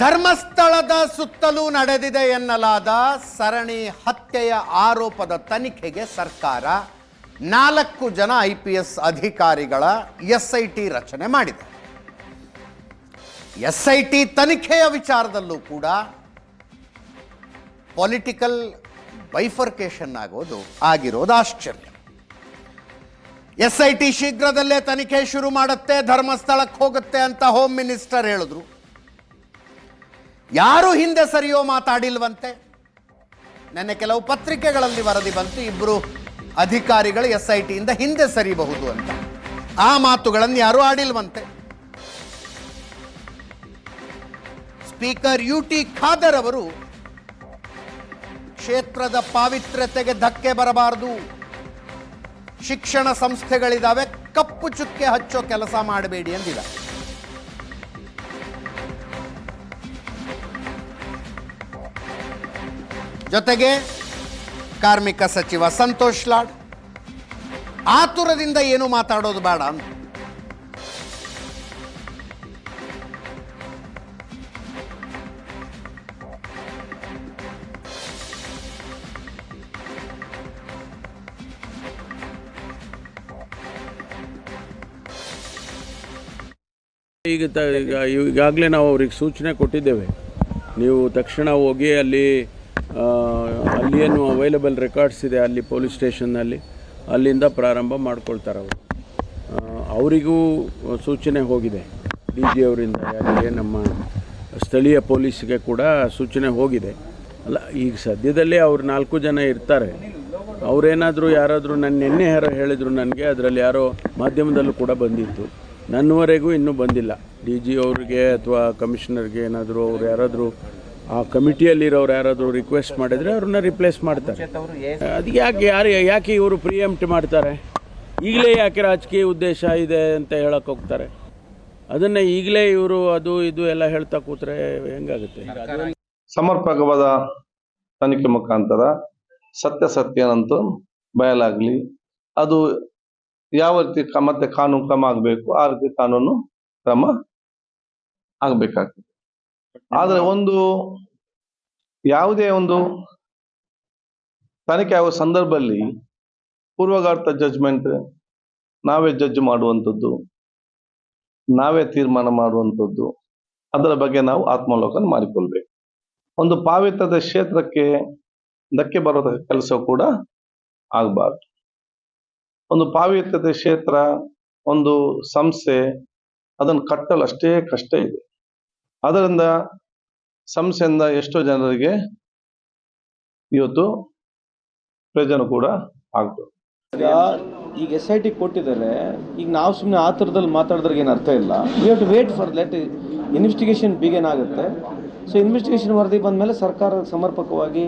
ಧರ್ಮಸ್ಥಳದ ಸುತ್ತಲೂ ನಡೆದಿದೆ ಎನ್ನಲಾದ ಸರಣಿ ಹತ್ಯೆಯ ಆರೋಪದ ತನಿಖೆಗೆ ಸರ್ಕಾರ ನಾಲ್ಕು ಜನ ಐ ಪಿ ಎಸ್ ಅಧಿಕಾರಿಗಳ ಎಸ್ ಐ ಟಿ ರಚನೆ ಮಾಡಿದೆ. ಎಸ್ ಐ ಟಿ ತನಿಖೆಯ ವಿಚಾರದಲ್ಲೂ ಕೂಡ ಪೊಲಿಟಿಕಲ್ ಬೈಫರ್ಕೇಶನ್ ಆಗೋದು ಆಗಿರೋದು ಆಶ್ಚರ್ಯ. ಎಸ್ ಐ ಟಿ ಶೀಘ್ರದಲ್ಲೇ ತನಿಖೆ ಶುರು ಮಾಡುತ್ತೆ, ಧರ್ಮಸ್ಥಳಕ್ಕೆ ಹೋಗುತ್ತೆ ಅಂತ ಹೋಮ್ ಮಿನಿಸ್ಟರ್ ಹೇಳಿದ್ರು. ಯಾರು ಹಿಂದೆ ಸರಿಯೋ ಮಾತಾಡಿಲ್ವಂತೆ? ನೆನ್ನೆ ಕೆಲವು ಪತ್ರಿಕೆಗಳಲ್ಲಿ ವರದಿ ಬಂತು ಇಬ್ಬರು ಅಧಿಕಾರಿಗಳು ಎಸ್ ಐ ಟಿಯಿಂದ ಹಿಂದೆ ಸರಿಬಹುದು ಅಂತ. ಆ ಮಾತುಗಳನ್ನು ಯಾರೂ ಆಡಿಲ್ವಂತೆ? ಸ್ಪೀಕರ್ ಯು ಟಿ ಖಾದರ್ ಅವರು, ಕ್ಷೇತ್ರದ ಪಾವಿತ್ರ್ಯತೆಗೆ ಧಕ್ಕೆ ಬರಬಾರದು. ಶಿಕ್ಷಣ ಸಂಸ್ಥೆಗಳಿದಾವೆ, ಕಪ್ಪು ಚುಕ್ಕೆ ಹಚ್ಚೋ ಕೆಲಸ ಮಾಡಬೇಡಿ ಅಂದಿದ್ದಾರೆ ಜೊತೆಗೆ ಕಾರ್ಮಿಕ ಸಚಿವ ಸಂತೋಷ್ ಲಾಡ್, ಆತುರದಿಂದ ಏನು ಮಾತಾಡೋದು ಬೇಡ ಅಂತ. ಈಗ ಈಗಾಗಲೇ ನಾವು ಅವ್ರಿಗೆ ಸೂಚನೆ ಕೊಟ್ಟಿದ್ದೇವೆ. ನೀವು ತಕ್ಷಣ ಹೋಗಿ ಅಲ್ಲಿ ಅಲ್ಲಿ ಏನು ಅವೈಲಬಲ್ ರೆಕಾರ್ಡ್ಸ್ ಇದೆ ಅಲ್ಲಿ ಪೊಲೀಸ್ ಸ್ಟೇಷನ್ನಲ್ಲಿ ಅಲ್ಲಿಂದ ಪ್ರಾರಂಭ ಮಾಡ್ಕೊಳ್ತಾರೆ ಅವರು. ಅವರಿಗೂ ಸೂಚನೆ ಹೋಗಿದೆ. ಡಿ ಜಿ ಅವರಿಂದ ಯಾರಿಗೆ ನಮ್ಮ ಸ್ಥಳೀಯ ಪೊಲೀಸ್ಗೆ ಕೂಡ ಸೂಚನೆ ಹೋಗಿದೆ. ಅಲ್ಲ, ಈಗ ಸದ್ಯದಲ್ಲೇ ಅವ್ರು ನಾಲ್ಕು ಜನ ಇರ್ತಾರೆ. ಅವರೇನಾದರೂ ಯಾರಾದರೂ ನನ್ನ ನಿನ್ನೆ ಯಾರೋ ಹೇಳಿದರು ನನಗೆ, ಅದರಲ್ಲಿ ಯಾರೋ ಮಾಧ್ಯಮದಲ್ಲೂ ಕೂಡ ಬಂದಿತ್ತು. ನನ್ನವರೆಗೂ ಇನ್ನೂ ಬಂದಿಲ್ಲ. ಡಿ ಜಿ ಅವ್ರಿಗೆ ಅಥವಾ ಕಮಿಷನರ್ಗೆ ಏನಾದರೂ ಅವ್ರು ಯಾರಾದರೂ ಆ ಕಮಿಟಿಯಲ್ಲಿರೋರು ಯಾರಾದರೂ ರಿಕ್ವೆಸ್ಟ್ ಮಾಡಿದರೆ ಅವ್ರನ್ನ ರಿಪ್ಲೇಸ್ ಮಾಡ್ತಾರೆ. ಅದಕ್ಕೆ ಯಾಕೆ ಯಾರು ಯಾಕೆ ಇವರು ಪ್ರಿಯಂಪ್ಟ್ ಮಾಡ್ತಾರೆ? ಈಗಲೇ ಯಾಕೆ ರಾಜಕೀಯ ಉದ್ದೇಶ ಇದೆ ಅಂತ ಹೇಳಕ್ಕೆ ಹೋಗ್ತಾರೆ. ಅದನ್ನೇ ಈಗಲೇ ಇವರು ಅದು ಇದು ಎಲ್ಲ ಹೇಳ್ತಾ ಕೂತ್ರೆ ಹೆಂಗಾಗುತ್ತೆ? ಸಮರ್ಪಕವಾದ ತನಿಖೆ ಮುಖಾಂತರ ಸತ್ಯ ಸತ್ಯನಂತೂ ಬಯಲಾಗ್ಲಿ. ಅದು ಯಾವ ರೀತಿ ಮತ್ತೆ ಕಾನೂನು ಕ್ರಮ ಆಗಬೇಕು ಆ ರೀತಿ ಕಾನೂನು ಕ್ರಮ ಆಗ್ಬೇಕಾಗ್ತದೆ. ಆದ್ರೆ ಒಂದು ಯಾವುದೇ ಒಂದು ತನಿಖೆ ಆಗುವ ಸಂದರ್ಭದಲ್ಲಿ ಪೂರ್ವಗಾರ್ಥ ಜಡ್ಜ್ಮೆಂಟ್ ನಾವೇ ಜಡ್ಜ್ ಮಾಡುವಂಥದ್ದು, ನಾವೇ ತೀರ್ಮಾನ ಮಾಡುವಂಥದ್ದು, ಅದರ ಬಗ್ಗೆ ನಾವು ಆತ್ಮಾವಲೋಕನ ಮಾಡಿಕೊಳ್ಬೇಕು. ಒಂದು ಪಾವಿತ್ರದ ಕ್ಷೇತ್ರಕ್ಕೆ ಧಕ್ಕೆ ಬರೋ ಕೆಲಸ ಕೂಡ ಆಗಬಾರ್ದು. ಒಂದು ಪಾವಿತ್ರದ ಕ್ಷೇತ್ರ, ಒಂದು ಸಂಸ್ಥೆ ಅದನ್ನು ಕಟ್ಟಲು ಅಷ್ಟೇ ಕಷ್ಟ ಇದೆ. ಅದರಿಂದ ಸಂಸ್ಥೆಯಿಂದ ಎಷ್ಟೋ ಜನರಿಗೆ ಇವತ್ತು ಪ್ರಯೋಜನ ಕೂಡ ಆಗ್ತದೆ ಈಗ ಎಸ್ ಐ ಟಿ ಕೊಟ್ಟಿದ್ದಾರೆ. ಈಗ ನಾವು ಸುಮ್ಮನೆ ಆ ಥರದಲ್ಲಿ ಮಾತಾಡಿದ್ರಿಗೆ ಏನು ಅರ್ಥ ಇಲ್ಲ. We have to wait for let investigation begin ಆಗುತ್ತೆ. ಸೊ ಇನ್ವೆಸ್ಟಿಗೇಷನ್ ವರದಿ ಬಂದ ಮೇಲೆ ಸರ್ಕಾರ ಸಮರ್ಪಕವಾಗಿ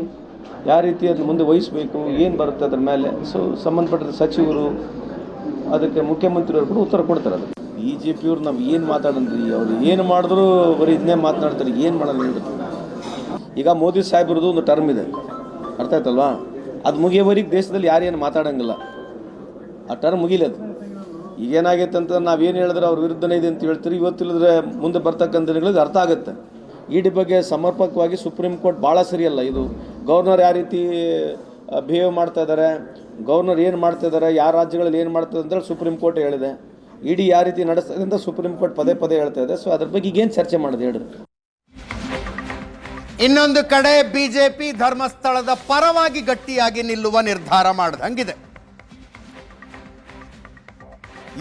ಯಾವ ರೀತಿ ಅದನ್ನು ಮುಂದೆ ವಹಿಸಬೇಕು, ಏನು ಬರುತ್ತೆ ಅದ್ರ ಮೇಲೆ. ಸೊ ಸಂಬಂಧಪಟ್ಟ ಸಚಿವರು, ಅದಕ್ಕೆ ಮುಖ್ಯಮಂತ್ರಿಯವರು ಕೂಡ ಉತ್ತರ ಕೊಡ್ತಾರೆ ಅದಕ್ಕೆ. ಬಿ ಜೆ ಪಿಯವ್ರು ನಾವು ಏನು ಮಾತಾಡನ್ರಿ ಅವ್ರು ಏನು ಮಾಡಿದ್ರು ಬರೀ ಇದನ್ನೇ ಮಾತನಾಡ್ತಾರೆ ಏನು ಮಾಡೋದು ಈಗ ಮೋದಿ ಸಾಹೇಬ್ರದ್ದು ಒಂದು ಟರ್ಮ್ ಇದೆ. ಅರ್ಥ ಆಯ್ತಲ್ವಾ? ಅದು ಮುಗಿಯೋವರೆಗೆ ದೇಶದಲ್ಲಿ ಯಾರೇನು ಮಾತಾಡೋಂಗಿಲ್ಲ. ಆ ಟರ್ಮ್ ಮುಗಿಲಿ ಅದು. ಈಗೇನಾಗೈತೆ ಅಂತ ನಾವೇನು ಹೇಳಿದ್ರೆ ಅವ್ರ ವಿರುದ್ಧನೇ ಇದೆ ಅಂತ ಹೇಳ್ತೀರಿ. ಇವತ್ತಿಲ್ಲದ್ರೆ ಮುಂದೆ ಬರ್ತಕ್ಕಂಥ ದಿನಗಳಿಗೆ ಅರ್ಥ ಆಗುತ್ತೆ. ಇಡಿ ಬಗ್ಗೆ ಸಮರ್ಪಕವಾಗಿ ಸುಪ್ರೀಂ ಕೋರ್ಟ್ ಭಾಳ ಸರಿಯಲ್ಲ. ಇದು ಗೌರ್ನರ್ ಯಾವ ರೀತಿ ಬಿಹೇವ್ ಮಾಡ್ತಾ ಇದ್ದಾರೆ ಗೌರ್ನರ್ ಏನು ಮಾಡ್ತಾ ಇದ್ದಾರೆ ಯಾವ ರಾಜ್ಯಗಳಲ್ಲಿ ಏನು ಮಾಡ್ತದೆ ಅಂತೇಳಿ ಸುಪ್ರೀಂ ಕೋರ್ಟ್ ಹೇಳಿದೆ. ಇಡಿ ಯಾವ ರೀತಿ ನಡೆಸ್ತದೆ ಅಂತ ಸುಪ್ರೀಂ ಕೋರ್ಟ್ ಪದೇ ಪದೇ ಹೇಳ್ತಾ ಇದೆ. ಸೊ ಅದ್ರ ಬಗ್ಗೆ ಈಗೇನು ಚರ್ಚೆ ಮಾಡಿದೆ ಹೇಳ್ರಿ. ಇನ್ನೊಂದು ಕಡೆ ಬಿಜೆಪಿ ಧರ್ಮಸ್ಥಳದ ಪರವಾಗಿ ಗಟ್ಟಿಯಾಗಿ ನಿಲ್ಲುವ ನಿರ್ಧಾರ ಮಾಡಿದಂಗಿದೆ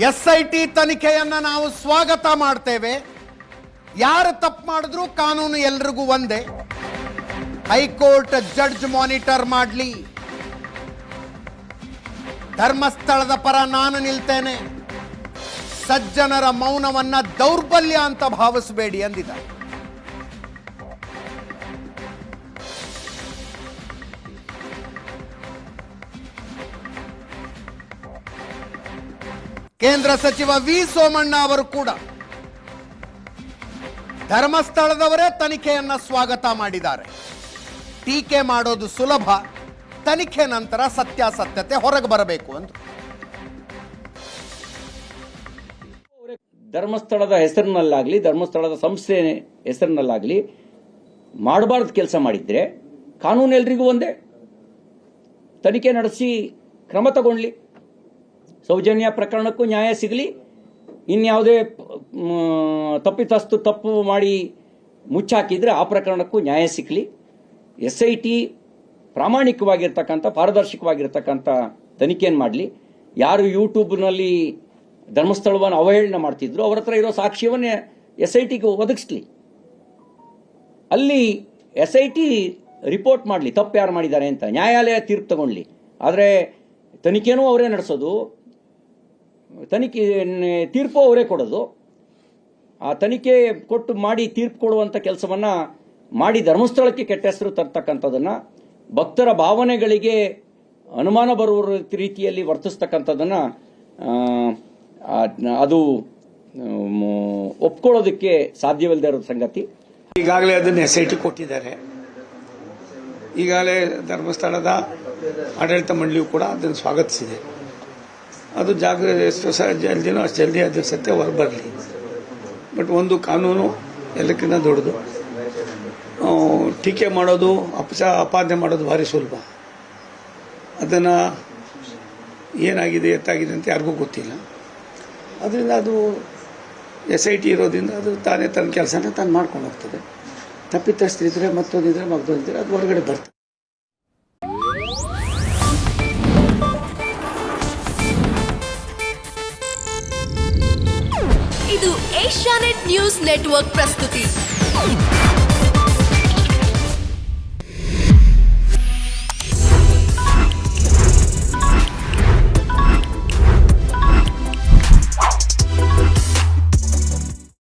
ಎಸ್ ಐ ಟಿ ತನಿಖೆಯನ್ನ ನಾವು ಸ್ವಾಗತ ಮಾಡ್ತೇವೆ. ಯಾರು ತಪ್ಪು ಮಾಡಿದ್ರು ಕಾನೂನು ಎಲ್ರಿಗೂ ಒಂದೇ. ಹೈಕೋರ್ಟ್ ಜಡ್ಜ್ ಮಾನಿಟರ್ ಮಾಡಲಿ. ಧರ್ಮಸ್ಥಳದ ಪರ ನಾನು ನಿಲ್ತೇನೆ. ಸಜ್ಜನರ ಮೌನವನ್ನ ದೌರ್ಬಲ್ಯ ಅಂತ ಭಾವಿಸಬೇಡಿ ಅಂದಿದ್ದಾರೆ ಕೇಂದ್ರ ಸಚಿವ ವಿ ಸೋಮಣ್ಣ ಅವರು ಕೂಡ ಧರ್ಮಸ್ಥಳದವರೇ ತನಿಖೆಯನ್ನ ಸ್ವಾಗತ ಮಾಡಿದ್ದಾರೆ. ಟೀಕೆ ಮಾಡೋದು ಸುಲಭ, ತನಿಖೆ ನಂತರ ಸತ್ಯಾಸತ್ಯತೆ ಹೊರಗೆ ಬರಬೇಕು ಅಂತ ಧರ್ಮಸ್ಥಳದ ಹೆಸರಿನಲ್ಲಾಗಲಿ, ಧರ್ಮಸ್ಥಳದ ಸಂಸ್ಥೆ ಹೆಸರಿನಲ್ಲಾಗಲಿ ಮಾಡಬಾರ್ದು ಕೆಲಸ ಮಾಡಿದ್ರೆ ಕಾನೂನು ಎಲ್ರಿಗೂ ಒಂದೇ. ತನಿಖೆ ನಡೆಸಿ ಕ್ರಮ ತಗೊಳ್ಳಿ ಸೌಜನ್ಯ ಪ್ರಕರಣಕ್ಕೂ ನ್ಯಾಯ ಸಿಗಲಿ. ಇನ್ಯಾವುದೇ ತಪ್ಪಿತಸ್ತು ತಪ್ಪು ಮಾಡಿ ಮುಚ್ಚಾಕಿದ್ರೆ ಆ ಪ್ರಕರಣಕ್ಕೂ ನ್ಯಾಯ ಸಿಗಲಿ. ಎಸ್ ಐ ಟಿ ಪ್ರಾಮಾಣಿಕವಾಗಿರ್ತಕ್ಕಂಥ, ಪಾರದರ್ಶಕವಾಗಿರ್ತಕ್ಕಂಥ ತನಿಖೆಯನ್ನು ಮಾಡಲಿ. ಯಾರು ಯೂಟ್ಯೂಬ್ನಲ್ಲಿ ಧರ್ಮಸ್ಥಳವನ್ನು ಅವಹೇಳನ ಮಾಡ್ತಿದ್ರು. ಅವರ ಹತ್ರ ಇರೋ ಸಾಕ್ಷ್ಯವನ್ನೇ ಎಸ್ ಐ ಟಿಗೆ ಒದಗಿಸ್ಲಿ. ಅಲ್ಲಿ ಎಸ್ ಐ ಟಿ ರಿಪೋರ್ಟ್ ಮಾಡಲಿ, ತಪ್ಪು ಯಾರು ಮಾಡಿದ್ದಾರೆ ಅಂತ. ನ್ಯಾಯಾಲಯ ತೀರ್ಪು ತಗೊಳ್ಳಿ ಆದರೆ ತನಿಖೆನೂ ಅವರೇ ನಡೆಸೋದು. ತನಿಖೆ ತೀರ್ಪು ಅವರೇ ಕೊಡೋದು. ಆ ತನಿಖೆ ಕೊಟ್ಟು ಮಾಡಿ ತೀರ್ಪು ಕೊಡುವಂಥ ಕೆಲಸವನ್ನು ಮಾಡಿ ಧರ್ಮಸ್ಥಳಕ್ಕೆ ಕೆಟ್ಟ ಹೆಸರು ತರ್ತಕ್ಕಂಥದ್ದನ್ನು ಭಕ್ತರ ಭಾವನೆಗಳಿಗೆ ಅನುಮಾನ ಬರುವ ರೀತಿಯಲ್ಲಿ ವರ್ತಿಸ್ತಕ್ಕಂಥದ್ದನ್ನ ಅದು ಒಪ್ಕೊಳ್ಳೋದಕ್ಕೆ ಸಾಧ್ಯವಿಲ್ಲದೆ ಇರೋ ಸಂಗತಿ. ಈಗಾಗಲೇ ಅದನ್ನು ಎಸ್ ಐ ಟಿ ಕೊಟ್ಟಿದ್ದಾರೆ. ಈಗಾಗಲೇ ಧರ್ಮಸ್ಥಳದ ಆಡಳಿತ ಮಂಡಳಿಯು ಕೂಡ ಅದನ್ನು ಸ್ವಾಗತಿಸಿದೆ. ಅದು ಜಾಗ ಎಷ್ಟು ಸಹ ಜಲ್ದಿನೋ ಅಷ್ಟು ಜಲ್ದಿ ಅದ್ರ ಸತ್ಯ ಹೊರಬರಲಿ. ಬಟ್ ಒಂದು ಕಾನೂನು ಎಲ್ಲಕ್ಕಿಂತ ದೊಡ್ಡದು. ಟೀಕೆ ಮಾಡೋದು, ಅಪಚ, ಅಪಾದನೆ ಮಾಡೋದು ಭಾರಿ ಸುಲಭ. ಅದನ್ನು ಏನಾಗಿದೆ, ಎತ್ತಾಗಿದೆ ಅಂತ ಯಾರಿಗೂ ಗೊತ್ತಿಲ್ಲ. ಅದರಿಂದ ಅದು ಎಸ್ ಐ ಟಿ ಇರೋದ್ರಿಂದ ಅದು ತಾನೇ ತನ್ನ ಕೆಲಸನ ತಾನು ಮಾಡ್ಕೊಂಡು ಹೋಗ್ತದೆ ತಪ್ಪಿತಸ್ಥರಿದ್ರೆ ಮತ್ತೊಂದಿದ್ರೆ ಮಗದೊಂದಿದ್ರೆ ಅದು ಹೊರಗಡೆ ಬರ್ತದೆ. ಇದು ಏಷ್ಯಾನೆಟ್ ನ್ಯೂಸ್ ನೆಟ್ವರ್ಕ್ ಪ್ರಸ್ತುತಿ.